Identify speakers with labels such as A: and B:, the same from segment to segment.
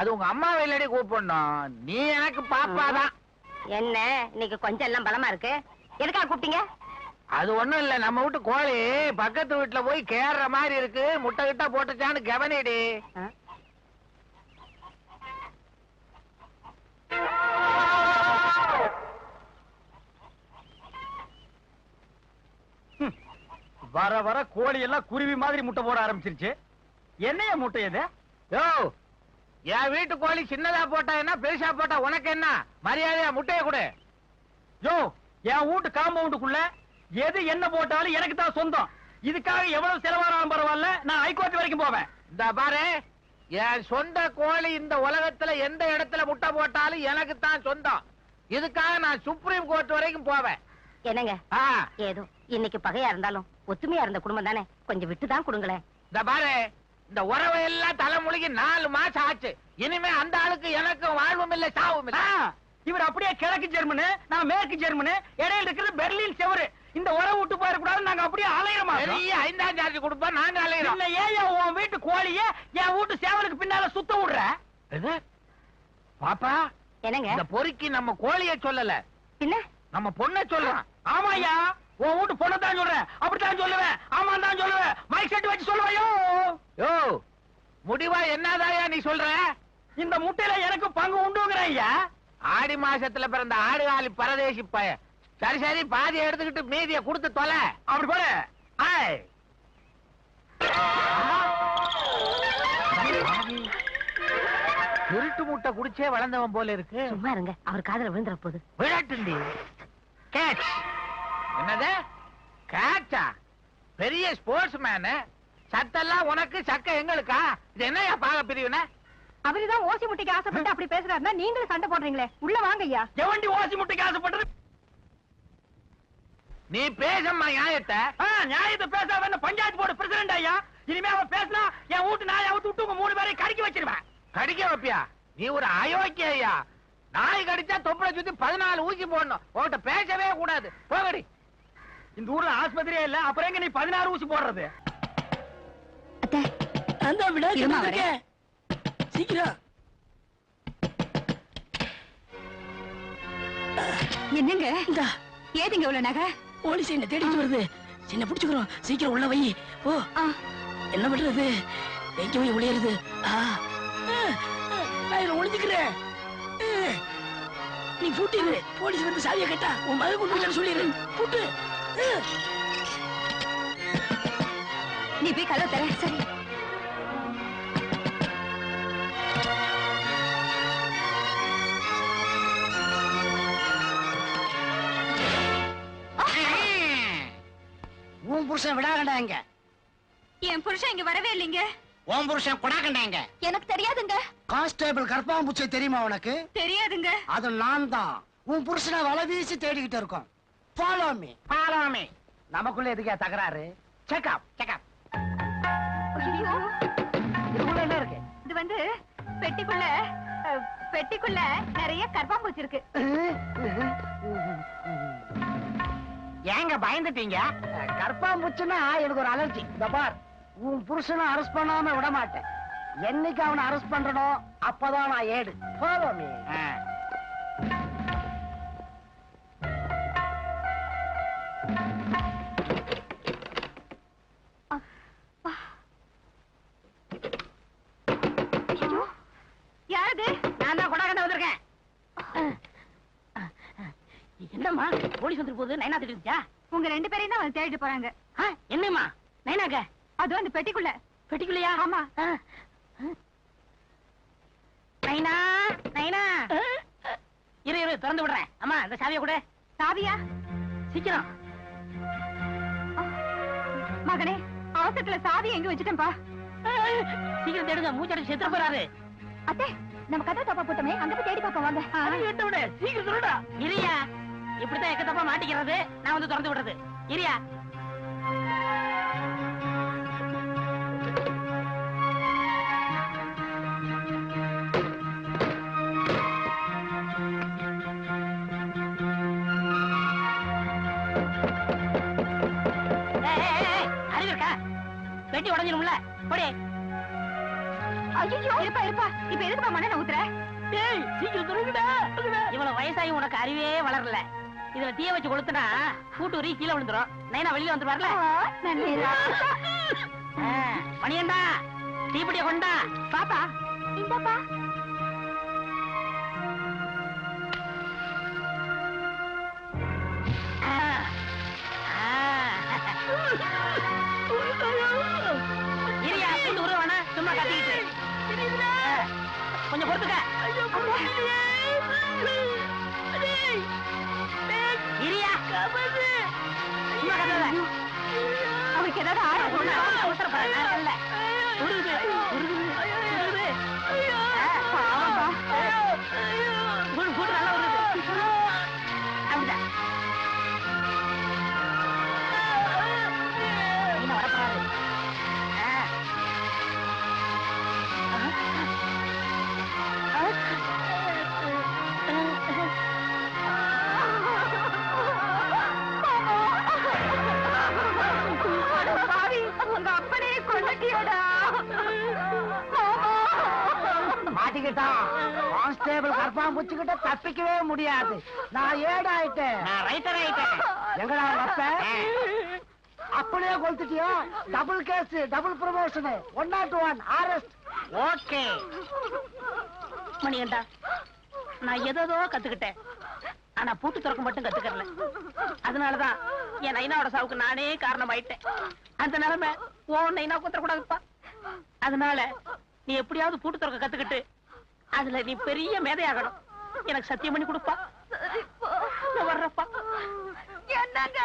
A: அது உங்க அம்மாவை இல்லடி கூப்பிடணும். நீ எனக்கு பாப்பா தான்
B: என்ன? இன்னைக்கு கொஞ்சம் எல்லாம் பலமா இருக்கு? எதுக்காக கூப்பிட்டீங்க?
A: அது ஒண்ணும் இல்ல நம்ம வீட்டு கோழி பக்கத்து வீட்டுல போய் கேறுற மாதிரி இருக்கு. முட்டை கிட்ட போட்டுச்சான்னு கவனிடி.
B: ஆ?
C: வர வர கோழி எல்லாம் குருவி மாதிரி முட்டை போட ஆரம்பிச்சிருச்சு. என்னைய முட்டை இது?
A: யோ என் வீட்டு கோழி சின்னதா போட்டா என்ன பெருசா போட்டா உனக்கு என்ன? மரியாதையா முட்டைய கொடு.
C: யோ என் வீட்டு காம்பவுண்டுக்குள்ள எது என்ன போட்டாலும் எனக்கு தான் சொந்தம். இதுக்காக எவ்வளவு செலவானாலும் பரவாயில்ல நான் ஹைகோர்ட் வரைக்கும் போவேன்.
A: இந்த பாரு என் சொந்த கோழி இந்த உலகத்துல எந்த இடத்துல முட்டை போட்டாலும் எனக்கு தான் சொந்தம். இதுக்காக நான் சுப்ரீம் கோர்ட் வரைக்கும் போவேன்.
B: என்னங்க?
A: ஆ,
B: ஏதோ இன்னைக்கு பகையா இருந்தாலும் ஒத்துமையா இருந்த குடும்பம் தானே? கொஞ்சம் விட்டு தான் கொடுங்களேன்.
A: இந்த பாரு இந்த உறவை எல்லாம் தலைமுழுகி நாலு மாசம் ஆச்சு. இனிமே அந்த ஆளுக்கு எனக்கும் வாழ்வும் இல்லை சாவும் இல்லை.
C: இவர் அப்படியே கிழக்கு ஜெர்மனு நான் மேற்கு ஜெர்மனு இடையில இருக்கிறது பெர்லின் செவரு. இந்த உறவு விட்டு போயிடக்கூடாது நாங்க அப்படியே அலையிறோமா
A: பெரிய ஐந்தாம் சார்ஜ் கொடுப்போம் நாங்க அலையிறோம்.
C: இல்ல ஏன் உன் வீட்டு கோழிய என் வீட்டு சேவலுக்கு பின்னால சுத்த விடுற?
A: எது? பாப்பா
B: என்னங்க?
A: இந்த பொறுக்கி நம்ம கோழிய சொல்லல.
B: பின்ன?
A: நம்ம பொண்ணை சொல்றோம்
C: ஆமாய்யா. உன் வீட்டு பொண்ணை தான் சொல்றேன். அப்படித்தான் சொல்லுவேன். ஆமா தான் சொல்லுவேன். மைக் செட் வச்சு சொல்லுவாயோ?
A: யோ முடிவா என்னதாயா நீ சொல்ற?
C: இந்த முட்டையில எனக்கு பங்கு உண்டுங்கிறேன் ஐயா.
A: ஆடி மாசத்துல பிறந்த ஆடு ஆளி பரதேசி பய சரி சரி பாதி எடுத்துக்கிட்டு மீதிய கொடுத்து தொலை.
C: அப்படி போல ஆய்.
A: திருட்டு முட்டை குடிச்சே வளர்ந்தவன் போல இருக்கு.
B: சும்மா இருங்க. அவர் காதுல விழுந்துற போகுது
A: விளையாட்டுண்டி. கேட்ச். என்னது? கேட்சா பெரிய ஸ்போர்ட்ஸ் மேனு சத்தெல்லாம் உனக்கு சக்க எங்களுக்கா? இது என்னையா பாக பிரிவினை
B: அவருதான் ஓசி முட்டைக்கு ஆசைப்பட்டு அப்படி பேசுறாருன்னா நீங்களும் சண்டை போடுறீங்களே. உள்ள வாங்க ஐயா.
C: எவண்டி ஓசி முட்டைக்கு ஆசைப்பட்டது?
A: நீ பேசம்மா நியாயத்தை.
C: நியாயத்தை என்ன பஞ்சாயத்து போர்டு பிரசிடண்ட் ஐயா? இனிமே அவன் பேசினா என் வீட்டு நாயை அவுத்து விட்டு உங்க மூணு பேரையும் கடிக்க வச்சிருவேன்.
A: கடிக்க வைப்பியா? நீ ஒரு அயோக்கிய ஐயா. நாய் கடிச்சா தொப்புளை சுத்தி பதினாலு ஊசி போடணும். உன்கிட்ட பேசவே கூடாது. போகடி
C: இந்த ஊர்ல ஆஸ்பத்திரியே இல்ல அப்புறம் எங்க நீ பதினாறு ஊசி போடுறது?
B: அத்தை
D: அந்த விட. சீக்கிரம்
B: என்னங்க? ஏதுங்க இவ்வளவு நகை?
D: போலீஸ் என்ன தேடிட்டு வருது. சின்ன புடிச்சுக்கிறோம்? சீக்கிரம் உள்ள வை. போ.
B: ஆ.
D: என்ன பண்றது? எங்க போய் ஒளியறது. நான் ஒளிஞ்சுக்கிறேன். நீ பூட்டிடு போலீஸ் வந்து சாவியை கேட்டா உன் மகன் கொண்டு சொல்லிடு. பூட்டு.
B: நீ போய் கதவை தர சரி.
D: உன் புருஷன் விடாகண்டாங்க
B: என் புருஷன் இங்க வரவே இல்லைங்க.
A: உன் புருஷன் குடாக்கண்டாங்க
B: எனக்கு தெரியாதுங்க.
D: கான்ஸ்டேபிள் கற்பாம்பூச்சி தெரியுமா உனக்கு?
B: தெரியாதுங்க.
D: அது நான் தான் உன் புருஷனை வலை வீசி தேடிக்கிட்டு இருக்கோம். ஃபாலோ மீ
A: பாலாமே நமக்குள்ள எதுக்கா தகராறு? செக்அப் செக்அப்
B: ஐயோ.
A: இதுக்குள்ள என்ன இருக்கு?
B: இது வந்து பெட்டிக்குள்ள பெட்டிக்குள்ள நிறைய கர்ப்பாம்பூச்சி இருக்கு.
A: ஏங்க பயந்துட்டீங்க?
D: கற்பாம்பூச்சின்னா எனக்கு ஒரு அலர்ஜி இந்த பார் உன் புருஷனை அரெஸ்ட் பண்ணாம விட மாட்டேன். என்னைக்கு அவனை அரெஸ்ட் பண்றனோ அப்பதான் நான் ஏடு. ஃபாலோ மீ என்னம்மா? போலீஸ் வந்துட்டு போகுது. நைனா திட்டிருச்சா
B: உங்க ரெண்டு பேரையும் தான் வந்து தேடிட்டு போறாங்க.
D: என்னம்மா? நைனாக்க?
B: அது வந்து பெட்டிக்குள்ள.
D: பெட்டிக்குள்ளையா?
B: ஆமா.
D: நைனா நைனா. இரு இரு திறந்து விடுறேன். அம்மா இந்த சாவியை கூட.
B: சாவியா?
D: சீக்கிரம்.
B: மகனே அவசரத்துல சாவி எங்க வச்சுட்டேன்பா?
D: சீக்கிரம் தேடுங்க. மூச்சடைச்சு செத்துற போறாரு.
B: அத்தை நம்ம கதை தப்பா போட்டோமே. அங்க போய் தேடி பாப்போம் வாங்க.
D: எட்ட விடு. சீக்கிரம் சொல்லுடா இரியா இப்படித்தான் எக்கத்தப்பா மாட்டிக்கிறது. நான் வந்து திறந்து விடுறது. இரியா.
B: வெட்டி உடஞ்சிடும்ல போடி. ஐயோ இருப்பா இருப்பா. இப்ப எதுக்குப்பா மண்ணெண்ண ஊத்துற?
D: ஏய் சீக்கிரம் துறங்குடா
B: இவ்வளவு வயசாயும் உனக்கு அறிவே வளரல. இதுல தீய வச்சு கொளுத்துனா கூட்டூரி கீழே விழுந்துரும். நைனா வெளியில வந்து வரல. மணியண்டா தீப்பெட்டிய கொண்டா. பாப்பா இந்தப்பா. கூட்டு கொஞ்சம் பொறுத்துக்க. அவருக்கு ஏதாவது ஆட அவசரப்பட நேரம் இல்ல உருகுது உருகுது உருகுது. ஆ, பாவம்பா.
A: மாட்டிக்கிட்டான் கான்ஸ்டேபிள் கர்ப்பான் புச்சுக்கிட்ட தப்பிக்கவே முடியாது. நான் ஏடாயிட்டேன்.
B: நான் ரைட்டர் ஆயிட்டேன்.
A: எங்கடா வப்ப அப்படியே கொளுத்துட்டியோ? Double case double promotion one not one arrest
B: okay. Manikanta நான் ஏதோ கத்துக்கிட்டேன். ஆனா பூட்டு திறக்க மட்டும் கத்துக்கறல. அதனாலதான் என் நைனாவோட சாவுக்கு நானே காரணமாயிட்டேன். அந்த நிலைமை ஓ நைனா குத்துற கூடாதுப்பா அதனால நீ எப்படியாவது பூட்டு திறக்க கத்துக்கிட்டு அதுல நீ பெரிய மேதையாகணும். எனக்கு சத்தியம் பண்ணி கொடுப்பா. வர்றப்பா என்னங்க?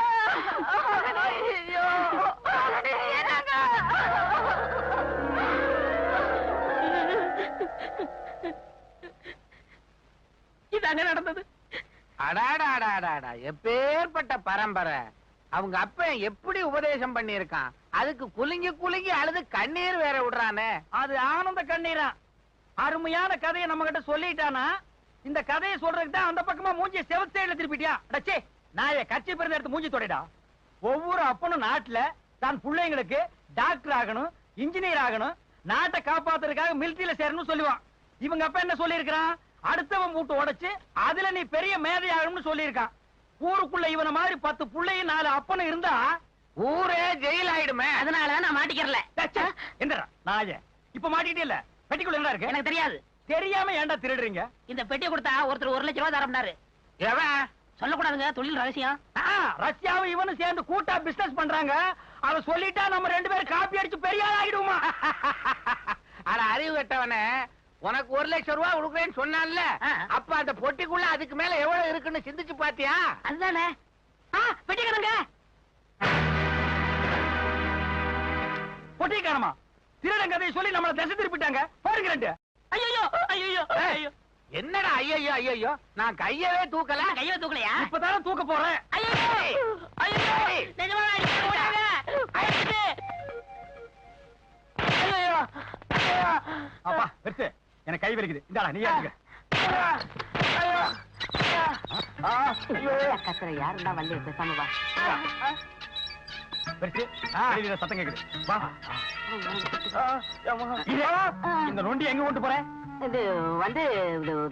B: இதாங்க நடந்தது.
A: அடாடாடாடாடா எப்பேற்பட்ட பரம்பரை. அவங்க அப்ப எப்படி உபதேசம் பண்ணியிருக்கான்? அதுக்கு குலுங்கி குலுங்கி அழுது கண்ணீர் வேற விடுறானே.
C: அது ஆனந்த கண்ணீரா? அருமையான கதையை நம்ம கிட்ட சொல்லிட்டானா? இந்த கதையை சொல்றதுக்கு தான் அந்த பக்கமா மூஞ்சிய செவத்தேல திருப்பிட்டியா? டச்சே நாய கட்சி பிறந்த எடுத்து மூஞ்சி தொடைடா. ஒவ்வொரு அப்பனும் நாட்டுல தான் பிள்ளைங்களுக்கு டாக்டர் ஆகணும் இன்ஜினியர் ஆகணும் நாட்டை காப்பாத்துறதுக்காக மிலிட்டரியில சேரணும்னு சொல்லுவான். இவங்க அப்பா என்ன சொல்லியிருக்கிறான்? அடுத்தவன் மூட்டு உடைச்சு அதுல நீ பெரிய மேதை ஆகணும்னு சொல்லியிருக்கான். ஊருக்குள்ள இவன மாதிரி பத்து புள்ளையும் நாலு அப்பனும் இருந்தா
A: ஊரே ஜெயில் ஆயிடுமே.
B: அதனால நான் மாட்டிக்கிறல.
C: எந்திரா நாய? இப்ப மாட்டிக்கிட்டே இல்ல? பெட்டிக்குள்ள என்ன இருக்கு?
B: எனக்கு தெரியாது.
C: தெரியாம ஏன்டா திருடுறீங்க?
B: இந்த பெட்டியை கொடுத்தா ஒருத்தர் ஒரு லட்சம் ரூபாய் தரம்னாரு.
A: எவன்
B: சொல்லக்கூடாதுங்க தொழில் ரகசியம்.
C: ரஷ்யாவும் இவனும் சேர்ந்து கூட்டா பிசினஸ் பண்றாங்க. அத சொல்லிட்டா நம்ம ரெண்டு பேரும் காப்பி அடிச்சு பெரிய ஆள் ஆயிடுவோமா?
A: ஆனா அறிவு கட்டவனே உனக்கு ஒரு லட்சம் ரூபாய் கொடுக்குறேன்னு சொன்னான்ல. அப்ப அந்த பொட்டிக்குள்ள அதுக்கு மேல எவ்வளவு இருக்குன்னு சிந்திச்சு பாத்தியா?
B: அதுதானே. ஆ, பெட்டிக்கணுங்க
C: பொட்டிக்காரமா? திருடன் கதையை சொல்லி நம்மள திசை திருப்பிட்டாங்க. ரெண்டு.
B: ஐயோ ஐயோ ஐயோ
A: என்னடா ஐயோ ஐயோ நான் கையவே தூக்கல.
B: கையை தூக்கலையா?
C: இப்பதானே தூக்க போறேன். அப்பா பெருசு எனக்கு கை வலிக்குது. இந்தாடா நீ ஏத்துக்க.
B: கத்துற யாருடா வள்ளி பேசாம வா.
C: சத்தம் கேக்குது. இந்த நொண்டி எங்க கொண்டு போறேன்
B: இது வந்து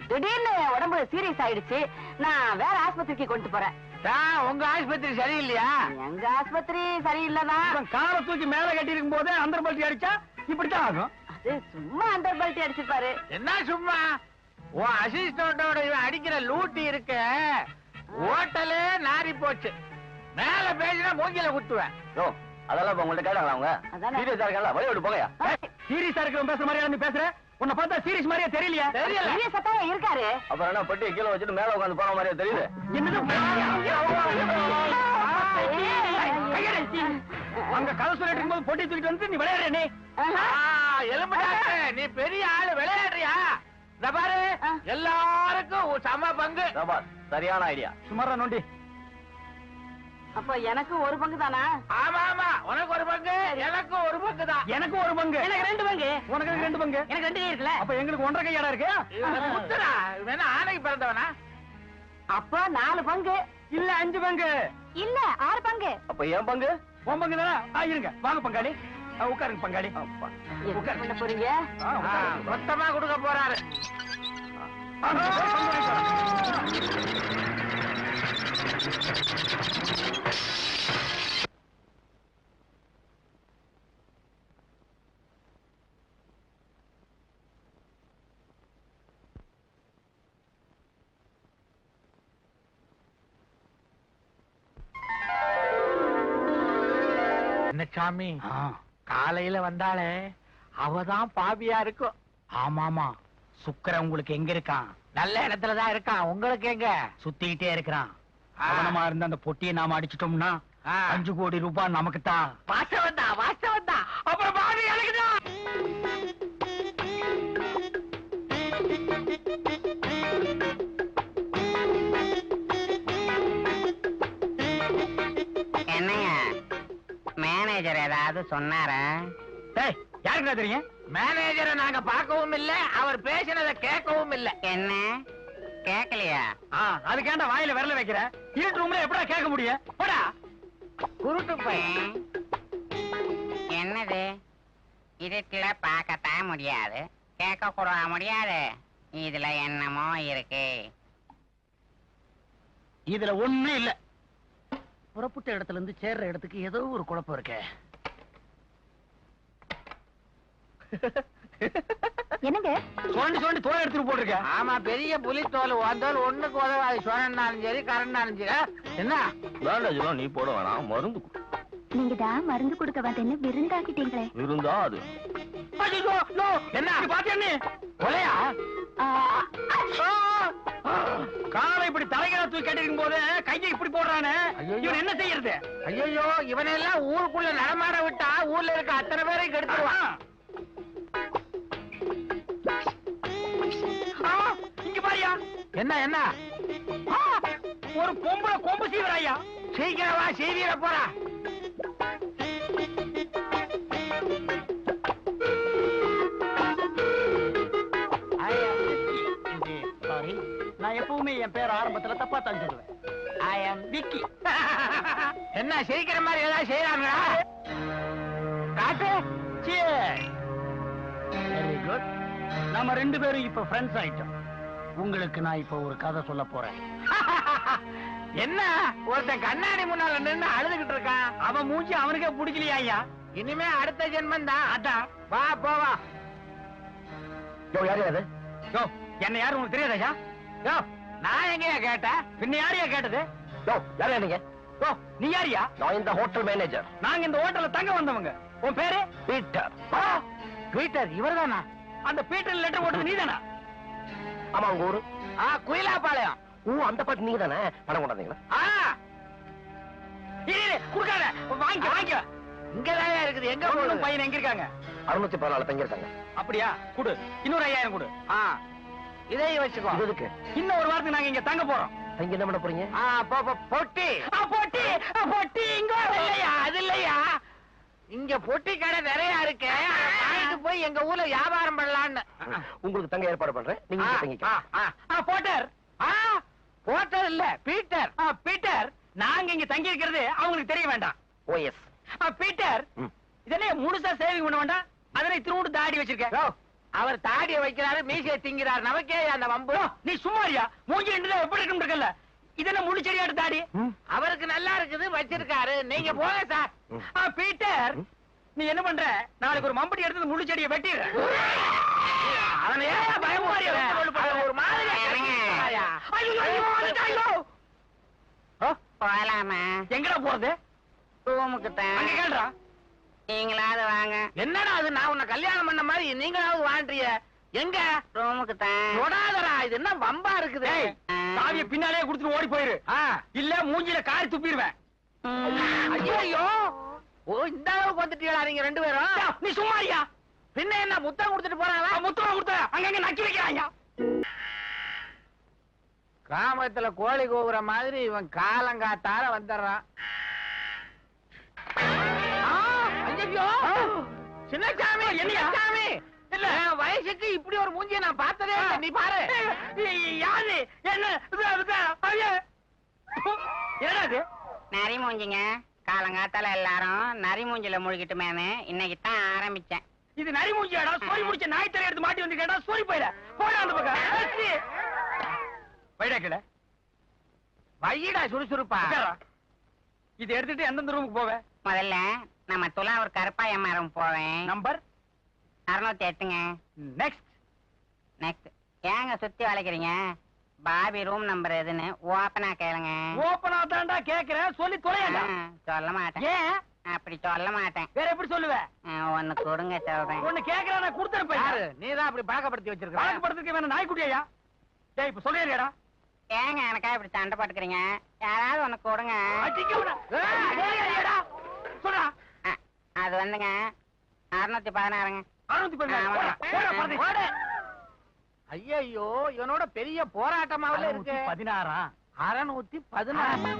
B: திடீர்னு உடம்பு சீரியஸ் ஆயிடுச்சு. நான் வேற ஆஸ்பத்திரிக்கு கொண்டு போறேன்.
A: உங்க ஆஸ்பத்திரி சரியில்லையா?
B: எங்க ஆஸ்பத்திரி சரியில்லைதான்
C: காலை தூக்கி மேல கட்டி இருக்கும் போதே அந்த பல்ட்டி அடிச்சா இப்படித்தான் ஆகும்.
B: சும்மா பல்ட்டி அடிச்சிருப்பாரு.
A: என்ன சும்மா? உன் அசிஸ்டண்டோட இவன் அடிக்கிற லூட்டி இருக்க. ஹோட்டலே நாரி போச்சு. மேல பேசினா மூங்கில குத்துவேன்.
E: யோ அதெல்லாம் உங்கள்ட்ட கேட்டாங்களா அவங்க?
B: அதானே.
E: சீரியஸா இருக்கா வழி விட்டு போகையா?
C: சீரியஸா இருக்கிறவன் பேசுற மாதிரியா நீ பேசுற? உன்னை பார்த்தா சீரியஸ் மாதிரியே தெரியலையா.
A: தெரியல.
B: சீரியஸா தான் இருக்காரு.
E: அப்புறம் என்ன பெட்டியை கீழே வச்சுட்டு மேல உட்காந்து போன மாதிரியே தெரியுது?
C: என்னது? அங்க கதை சொல்லிட்டு இருக்கும்போது பொட்டி தூக்கிட்டு வந்து நீ விளையாடுற நீ.
A: ஆ, எலும்பு நீ பெரிய ஆளு விளையாடுறியா? பாரு. எல்லாருக்கும் சம பங்கு.
E: சரியான ஐடியா
C: சுமாரா நோண்டி.
B: அப்ப எனக்கு ஒரு பங்கு தானா
A: ஆமா ஆமா உனக்கு ஒரு பங்கு எனக்கு ஒரு பங்கு தான்
C: எனக்கு ஒரு பங்கு
B: எனக்கு ரெண்டு பங்கு
C: உனக்கு ரெண்டு பங்கு
B: எனக்கு ரெண்டு கை இருக்குல்ல
C: அப்ப எங்களுக்கு ஒன்றரை கையாடா இருக்கு
A: இவன் என்ன ஆணைக்கு பிறந்தவனா
B: அப்ப நாலு பங்கு
C: இல்ல அஞ்சு பங்கு
B: இல்ல ஆறு பங்கு
E: அப்ப என் பங்கு
C: உன் பங்கு தானே ஆ, இருங்க வாங்க பங்காளி உட்காருங்க பங்காளி உட்காருங்க
B: போறீங்க.
A: மொத்தமா கொடுக்க போறாரு
C: ஆ, சந்தோஷம்.
A: சாமி
C: ஆ,
A: காலையில வந்தாலே அவதான் பாவியா இருக்கும்
C: ஆமாமா. சுக்கரன் உங்களுக்கு எங்க இருக்கான்?
A: நல்ல இடத்துல தான் இருக்கான். உங்களுக்கு எங்க?
C: சுத்திக்கிட்டே இருக்கிறான்.
A: ஆ.
C: கவனமா இருந்த அந்த பொட்டியை நாம அடிச்சிட்டோம்னா. அஞ்சு கோடி ரூபாய் நமக்கு தான்
A: வாசவன் தான் வாசவன் தான்.
C: அப்புறம் பாவி அழகுதான்
F: ஏதாவது சொன்னாரா.
C: யாருக்குடா தெரியும்?
A: மேனேஜரை நாங்க பார்க்கவும் இல்ல அவர் பேசினதை கேட்கவும் இல்ல.
F: என்ன? கேக்கலையா
C: ஆ, அதுக்காண்ட வாயில விரல வைக்கிற? இருட்டு ரூம்ல எப்படா கேட்க முடியும்? போடா.
A: குருட்டு பையன்.
F: என்னது? இருட்டுல பார்க்கத்தான் முடியாது. கேட்க கூட முடியாது? இதுல என்னமோ இருக்கு.
C: இதுல ஒண்ணும் இல்ல. புறப்பட்ட இடத்துல இருந்து சேர்ற இடத்துக்கு ஏதோ ஒரு குழப்பம் இருக்கே.
G: என்னங்க?
C: சுரண்டி சுரண்டி தோலை எடுத்துட்டு போட்டிருக்க.
A: ஆமா பெரிய ஒண்ணுக்கு உதவாது. சொன்னாலும் சரி கரண்டாலும் சரி. என்ன?
E: பேண்டேஜ்லாம் நீ போட வேணாம். மருந்து கொடு.
G: நீங்க தான் மருந்து கொடுக்க வந்தேன்னு விருந்தாக்கிட்டீங்களே.
E: இருந்தா அது
C: என்ன? இது பாத்தியா? கொலையா? காலை இப்படி தலைகளை தூக்கி கட்டிருக்கும் போது கையை இப்படி போடுறானே. இவன் என்ன செய்யறது?
A: ஐயோ இவனெல்லாம் ஊருக்குள்ள நடமாட விட்டா ஊர்ல இருக்க அத்தனை பேரையும் கெடுத்துருவான். என்ன என்ன?
C: ஒரு பொம்பளை கொம்பு சீவராயா
A: சீக்கிரம் சீவிர போறா.
C: நான் எப்பவுமே என் பேர் ஆரம்பத்துல தப்பா தான் சொல்லுவேன்.
A: ஐ அம் விக்கி என்ன சிரிக்கிற மாதிரி ஏதாவது செய்யறாங்களா காட்டு.
C: வெரி குட் நாம ரெண்டு பேரும் இப்ப ஃப்ரெண்ட்ஸ் ஆயிட்டோம். உங்களுக்கு நான் இப்ப ஒரு கதை சொல்ல போறேன்.
A: என்ன? ஒருத்தன் கண்ணாடி முன்னால நின்னு அழுதுகிட்டு இருக்கான்.
C: அவன் மூஞ்சி அவனுக்கே பிடிக்கலையா ஐயா?
A: இனிமே அடுத்த ஜென்மம் தான்.
C: அதான்.
A: வா போவா.
E: யோ யாரு அது
C: யோ என்ன யாரும் உங்களுக்கு தெரியாதா
A: யோ நான் எங்கயா கேட்டேன்?
C: பின்ன யாரையா கேட்டது?
E: யோ யாரு நீங்க?
C: யோ நீ யாரியா
E: நான் இந்த ஹோட்டல் மேனேஜர்.
C: நாங்க இந்த ஹோட்டல்ல தங்க வந்தவங்க. உன் பேரு?
E: பீட்டர்.
A: ட்விட்டர் இவர்தானா?
C: அந்த பீட்டர் லெட்டர் போட்டது நீதானா?
E: ஆமா உங்க ஊரு?
A: ஆ குயிலாப்பாளையம்.
E: ஓ அந்த பாட்டு நீங்க தானே? பணம் கொண்டாந்தீங்களா?
A: ஆ.
C: இரு, குடுக்காத. வாங்கிக்க வாங்கிக்க
A: இங்கதான் இருக்குது. எங்க போகணும்
C: பையன் எங்க இருக்காங்க?
E: அறுநூத்தி பதினாலு தங்கியிருக்காங்க
C: அப்படியா? குடு. இன்னொரு ஐயாயிரம் குடு.
A: ஆ. இதையும் வச்சுக்கோ.
E: இது எதுக்கு
C: இன்னும் ஒரு வாரத்துக்கு நாங்க இங்க தங்க போறோம்.
E: தங்கி என்ன பண்ண போறீங்க?
A: ஆ பொட்டி.
C: ஆ, பொட்டி. பொட்டி. இங்க.
A: இல்லையா? அது இல்லையா? இங்க பொட்டி கடை நிறைய இருக்கு. போய் எங்க ஊர்ல வியாபாரம் பண்ணலான்னு.
E: உங்களுக்கு தங்க ஏற்பாடு பண்றேன். நீங்க
C: போட்டர்.
A: ஆ, போட்டது இல்ல பீட்டர்.
C: பீட்டர். நாங்க இங்க தங்கி இருக்கிறது அவங்களுக்கு தெரிய வேண்டாம்.
E: ஓஎஸ்.
C: ஆ, பீட்டர். இதனே முழுசா சேவிங் பண்ண வேண்டாம்? அதனை திருவுண்டு தாடி வச்சிருக்க
A: யோ, அவர் தாடிய வைக்கிறாரு மீசையை திங்கிறார். நமக்கே அந்த வம்பு.
C: நீ சும்மாரியா மூஞ்சி ரெண்டு எப்படி இருக்கும் இருக்கல இதென்ன முழு செடியாட்டு தாடி
A: அவருக்கு நல்லா இருக்குது வச்சிருக்காரு. நீங்க போங்க சார்.
C: பீட்டர். நீ என்ன பண்ற? நாளைக்கு ஒரு மம்பட்டி எடுத்து முழு செடியை வெட்டிடுற எங்கடா போறது?
F: ரூமுக்கு
C: அங்க
F: தான்
C: கேள்றா
F: நீங்களாவது வாங்க.
A: என்னடா அது? நான் உன்னை கல்யாணம் பண்ண மாதிரி நீங்களாவது வாழ்றீங்க எங்க?
F: ரூமுக்கு தான்
A: தொடாதடா இது என்ன வம்பா இருக்குது?
C: சாவிய பின்னாலே குடுத்துட்டு ஓடி போயிரு. இல்ல மூஞ்சில காரி துப்பிடுவேன்.
A: ஐயோ ஓ இந்த அளவுக்கு வந்துட்டீங்களா நீங்க ரெண்டு பேரும்?
C: நீ சும்மாரியா
A: பின்ன என்ன முத்தம் கொடுத்துட்டு போறாங்களா?
C: முத்தமா கொடுத்த அங்கங்க நக்கி வைக்கிறாங்க.
A: கிராமத்துல கோழி கூவுற மாதிரி இவன் காலங்காத்தால வந்துடுறான்! சின்னசாமி
C: என்னையா?
A: சின்னசாமி
C: இல்ல.
A: வயசுக்கு இப்படி ஒரு மூஞ்சிய நான் பார்த்ததே இல்லை. நீ பாரு.
C: யாரு? என்ன? ஐயே. இது
F: நரி மூஞ்சிங்க. காலங்காத்தால எல்லாரும் நரி மூஞ்சில முழுகிட்டுமேனு இன்னைக்கு தான் ஆரம்பிச்சேன்.
C: இது நரி மூஞ்சியாடா சோரி முடிச்ச நாய் தலை எடுத்து மாட்டி வந்துட்டா சோரி போயிட. போடா அந்த பக்கம். வைடா கிட
A: வையிடா சுறுசுறுப்பா.
C: இது எடுத்துட்டு எந்தெந்த ரூமுக்கு போவ?
F: முதல்ல நம்ம துலாவூர் கருப்பாய மரம் போவேன்.
C: நம்பர்?
F: அறுநூத்தி எட்டுங்க.
C: நெக்ஸ்ட்
F: நெக்ஸ்ட் ஏங்க சுத்தி வளைக்கிறீங்க? பாபி ரூம் நம்பர் எதுன்னு ஓப்பனா கேளுங்க.
C: ஓப்பனா தாண்டா கேக்குறேன். சொல்லி தொலையடா
F: சொல்ல மாட்டேன்.
C: ஏன்?
F: அப்படி சொல்ல மாட்டேன்.
C: வேற எப்படி சொல்லுவ?
F: ஒண்ணு கொடுங்க சொல்றேன்.
C: ஒண்ணு கேக்குறேன் நான் கொடுத்துறேன்
A: யாரு? நீதான் அப்படி பழக்கப்படுத்தி வச்சிருக்க
C: பழக்கப்படுத்துக்கு வேணா நாய்க்குட்டியா டேய் இப்ப சொல்லிடுறியாடா
F: ஏங்க எனக்கா இப்படி சண்டை போட்டுக்கிறீங்க? யாராவது ஒண்ணு கொடுங்க.
C: சொல்றா.
F: அது வந்துங்க. அறுநூத்தி பதினாறுங்க.
C: அறுநூத்தி பதினாறு. போடா, போடா, பரதேசி.
A: ஐயோ இவனோட பெரிய போராட்டமாவில இருக்கு.
C: பதினாறா?
A: அறுநூத்தி பதினாறு.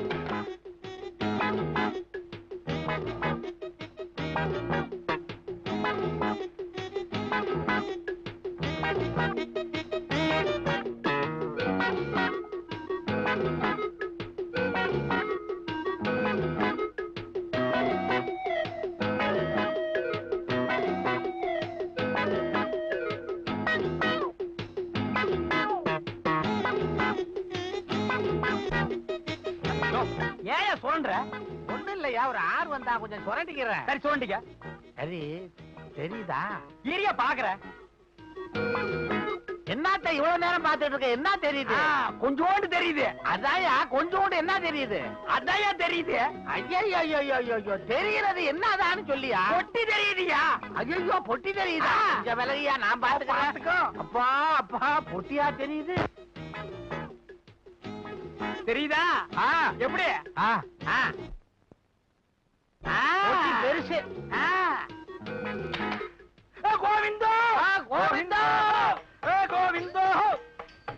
C: ஏன் சொல்ற
A: ஒண்ணு இல்லையா ஒரு ஆறு வந்தா கொஞ்சம் சுரண்டிக்கிறேன்.
C: சரி சொல்லிங்க
A: சரி தெரியுதா?
C: ஏரியா பாக்குறேன்
A: என்னத்த இவ்வளவு நேரம் பார்த்துட்டு இருக்க என்ன தெரியுது?
C: கொஞ்சோண்டு தெரியுது.
A: அதாயா கொஞ்சோண்டு என்ன தெரியுது?
C: அதாயா தெரியுது.
A: ஐயோ தெரிகிறது என்னதான்னு சொல்லியா?
C: பொட்டி தெரியுதுயா?
A: ஐயோ பொட்டி தெரியுதா? இந்த விலகியா நான் பாத்துக்கிறேன்
C: பாத்துக்கோ.
A: அப்பா அப்பா பொட்டியா தெரியுது.
C: தெரியுதா?
A: ஆ.
C: எப்படி?
A: ஆ. ஆ. பொட்டி பெருசு. ஆ.
C: ஏ, கோவிந்தோ!
A: ஆ, கோவிந்தா.
C: ஏ, கோவிந்தோ!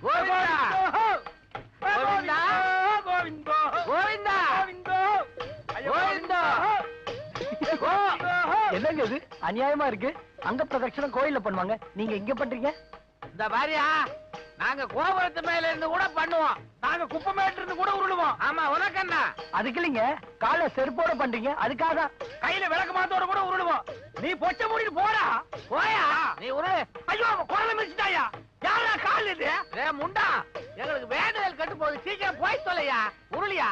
A: கோவிந்தா.
C: ஏ,
A: கோவிந்தா.
C: கோவிந்தோ!
A: கோவிந்தா.
C: கோவிந்தா.
A: கோவிந்தோ.
E: என்னங்க இது? அநியாயமா இருக்கு? அங்க பிரதட்சணம் கோயில்ல பண்ணுவாங்க. நீங்க இங்க பண்றீங்க?
A: இந்த பாரியா? நாங்க கோபுரத்து மேல இருந்து கூட பண்ணுவோம்.
C: நாங்க குப்பமேட்டு இருந்து கூட உருளுவோம்.
A: ஆமா உனக்கு என்ன
E: அதுக்கு இல்லைங்க. காலை செருப்போட பண்றீங்க. அதுக்காக
C: கையில விளக்கு மாத்தோட கூட உருளுவோம். நீ பொச்ச மூடிட்டு போடா.
A: போயா? நீ உருளு
C: ஐயோ குழந்தை மிதிச்சிட்டாயா? யாரா கால் இது?
A: ஏ முண்டா. எங்களுக்கு வேண்டுதல் கட்டு போகுது. சீக்கிரம் போய் தொலையா உருளியா?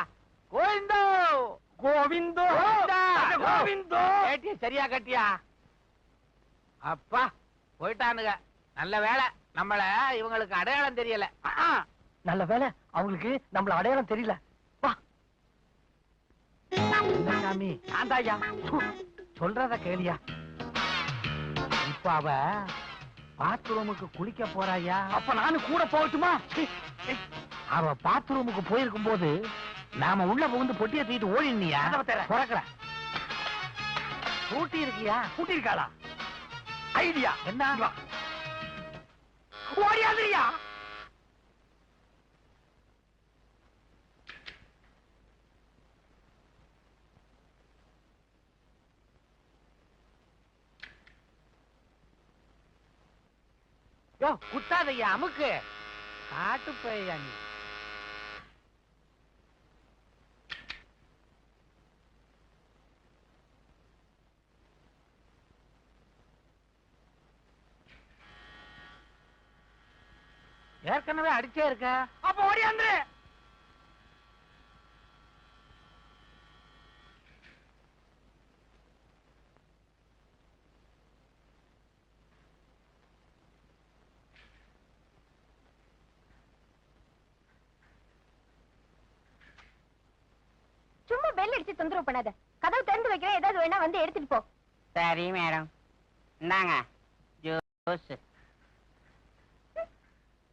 A: கோவிந்தோ.
C: கோவிந்தோ.
A: கோவிந்தா. சரியா கட்டியா? அப்பா போயிட்டானுங்க. நல்ல வேலை நம்மள இவங்களுக்கு அடையாளம் தெரியல.
E: நல்ல வேலை அவங்களுக்கு நம்மள அடையாளம் தெரியல.
A: சாமி. து, சொல்றத கேளியா. இப்ப அவ பாத்ரூமுக்கு குளிக்க போறாயா?
C: அப்ப நானும் கூட போகட்டுமா?
A: அவ பாத்ரூமுக்கு போயிருக்கும் போது நாம உள்ள புகுந்து பொட்டிய தூக்கிட்டு ஓடினியா. பிறக்கல. பூட்டி இருக்கியா?
C: கூட்டி இருக்காளா? ஐடியா.
A: என்ன?
C: ஓடியாதிரியா.
A: குத்தாதையா அமுக்கு. காட்டு பையா நீ. ஏற்கனவே அடிச்சே இருக்க.
C: அப்ப ஓடியாந்துரு
G: சும்மா பெல் அடிச்சு தொந்தரவு பண்ணாத. கதவு திறந்து வைக்கிறேன். ஏதாவது வேணா வந்து எடுத்துட்டு போ.
F: சரி மேடம். இந்தாங்க. ஜூஸ்.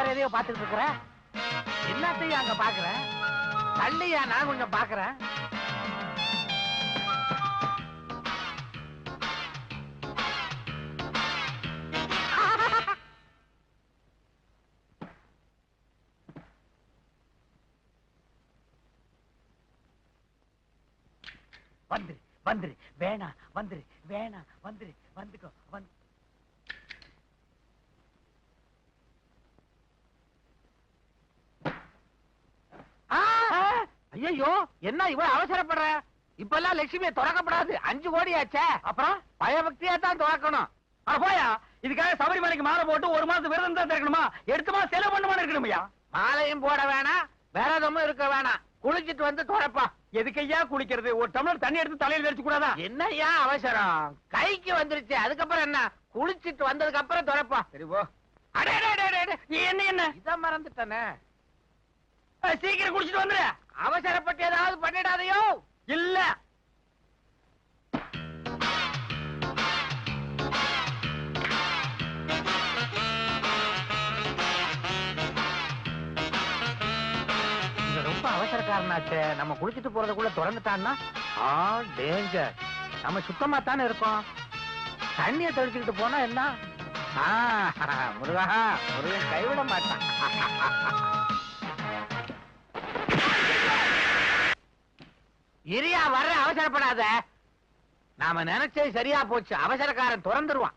A: வேற எதையோ பாத்துட்டு இருக்கிற? என்னத்தையும் அங்க பாக்குறேன் தள்ளியா நான் கொஞ்சம் பாக்குறேன்
C: வந்துரு வந்துரு. வேணா வந்துரு வேணா வந்துரு வந்துக்கோ வந்து
A: ஐயோ என்ன இவ்வளவு அவசரப்படுற? இப்பெல்லாம் லட்சுமியை திறக்கப்படாது. அஞ்சு கோடி ஆச்சே
C: அப்புறம்?
A: பயபக்தியா தான் திறக்கணும்.
C: போயா இதுக்காக சபரிமலைக்கு மாலை போட்டு ஒரு மாசம் விரதம் தான் திறக்கணுமா எடுத்து மாசம் செலவு பண்ணுமான்னு இருக்கணுமையா
A: மாலையும் போட வேணாம் விரதமும் இருக்க வேணாம். குளிச்சிட்டு வந்து துறப்பா.
C: எதுக்கையா குளிக்கிறது? ஒரு டம்ளர் தண்ணி எடுத்து தலையில வச்சு கூடாதா
A: என்னய்யா அவசரம்? கைக்கு வந்துருச்சு. அதுக்கப்புறம் என்ன? குளிச்சிட்டு வந்ததுக்கு அப்புறம் துறப்பா.
C: சரி போ.
A: அடே.
C: என்ன என்ன?
A: இத மறந்துட்டனே.
C: சீக்கிரம் குடிச்சிட்டு வந்துரு.
A: அவசரப்பட்டு ஏதாவது பண்ணிடாதையோ.
C: இல்ல.
A: ரொம்ப அவசரக்காரனாச்சே. நம்ம குளிச்சிட்டு போறதுக்குள்ள தொடர்ந்துட்டான்னா? ஆ டேஞ்சர் நம்ம சுத்தமா தானே இருக்கோம். தண்ணிய தெளிச்சுக்கிட்டு போனா என்ன? முருகா முருகன் கைவிட மாட்டான். இரியா வர்ற அவசரப்படாத. நாம நினைச்சது சரியா போச்சு. அவசரக்காரன் திறந்துருவான்.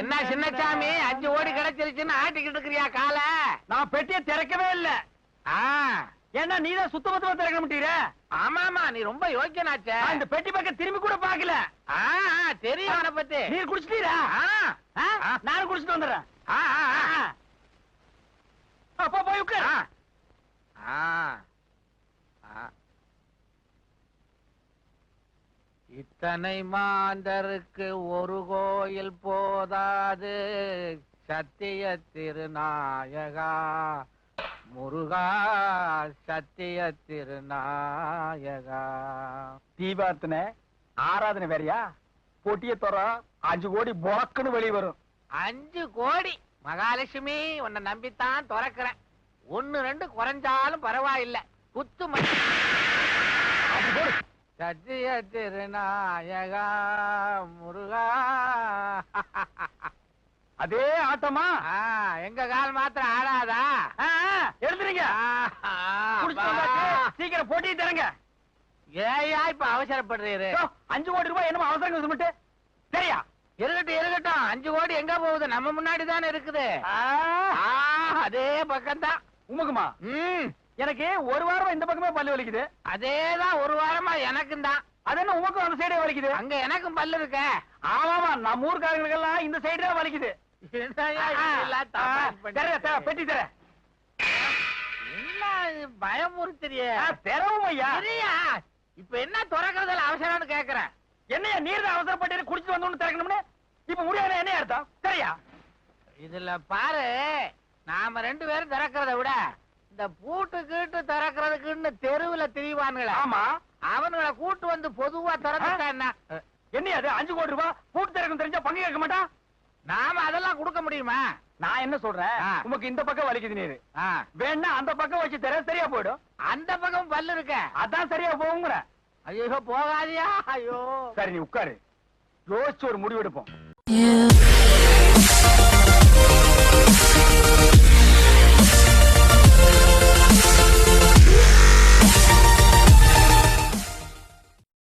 A: என்ன சின்னசாமி அஞ்சு ஓடி கிடைச்சிருச்சுன்னு ஆட்டிக்கிட்டு இருக்கிறியா கால?
C: நான் பெட்டியை திறக்கவே இல்ல. ஏன்னா நீதான் சுத்த மொத்தமா திறக்க மாட்டீர?
A: ஆமாமா நீ ரொம்ப யோக்கியனாச்சே.
C: இந்த பெட்டி பக்கம் திரும்பி கூட பாக்கல
A: தெரியும் அவனை பத்தி.
C: நீர் குடிச்சிட்டீரா? நானும் குடிச்சிட்டு வந்துடுறேன். அப்பா போய் உட்கார்.
A: ஆ. ஆ. ஆ. இத்தனை மாந்தருக்கு ஒரு கோயில் போதாது. சத்திய திருநாயகா. முருகா சத்திய திருநாயகா.
C: தீபார்த்தனை ஆராதனை வேறயா? பொட்டிய தர அஞ்சு கோடி பொறக்குன்னு வெளியே வரும்.
A: அஞ்சு கோடி. மகாலட்சுமி உன்னை நம்பித்தான் திறக்கிறேன். ஒண்ணு ரெண்டு குறைஞ்சாலும் பரவாயில்லை. குத்து சத்திய திருநாயகா முருகா.
C: அதே ஆட்டமா?
A: எங்க கால் மாத்திரம் ஆடாதா.
C: வந்தாச்சு. சீக்கிரம் போட்டி தரங்க.
A: ஏயா இப்ப அவசரப்படுறீரு?
C: அஞ்சு கோடி ரூபாய் என்னமோ அவசரம் சொல்லிட்டு. சரியா?
A: இருக்கட்டும் இருக்கட்டும். அஞ்சு கோடி எங்க போகுது? நம்ம முன்னாடி தானே இருக்குது.
C: ஆ,
A: ஆ, அதே பக்கம்தான்.
C: உமக்குமா?
A: ம்.
C: எனக்கு ஒரு வாரமா இந்த பக்கமே பல்லு வலிக்குது.
A: அதேதான் ஒரு வாரமா எனக்கும் தான்
C: அது என்ன உமக்கும் அந்த சைடே வலிக்குது?
A: அங்க எனக்கும் பல்லு இருக்க.
C: ஆமாமா நம்ம ஊர்க்காரங்களுக்கெல்லாம் இந்த சைடு தான் வலிக்குது. பெட்டி தர
A: என்ன பயமுறுத்துறியே?
C: தெரவும் ஐயா.
A: இப்ப என்ன திறக்கறதுல அவசரம்னு கேக்குறேன்.
C: என்னையா நீர் தான் அவசரப்பட்டு குடிச்சிட்டு வந்தோம்னு திறக்கணும்னு? இப்ப முடியாது என்ன அர்த்தம்? சரியா?
A: இதுல பாரு நாம ரெண்டு பேரும் திறக்கிறத விட இந்த பூட்டு கீட்டு திறக்கிறதுக்குன்னு தெருவுல திரிவானுங்களே?
C: ஆமா.
A: அவனுங்களை கூட்டு வந்து பொதுவா திறந்துட்டா என்ன?
C: அது? அஞ்சு கோடி ரூபாய் பூட்டு திறக்கும் தெரிஞ்சா பங்கு கேட்க மாட்டான்?
A: நாம அதெல்லாம் கொடுக்க முடியுமா?
C: நான் என்ன சொல்றேன். உமக்கு இந்த பக்கம் வலிக்குது நீரு. வேணா அந்த பக்கம் வச்சு தர சரியா போயிடும்.
A: அந்த பக்கம் பல்லு இருக்க.
C: அதான் சரியா போகுங்கிற
A: ஐயோ போகாதியா? ஐயோ.
C: சரி நீ உட்காரு. யோசிச்சு ஒரு முடிவு எடுப்போம்
H: You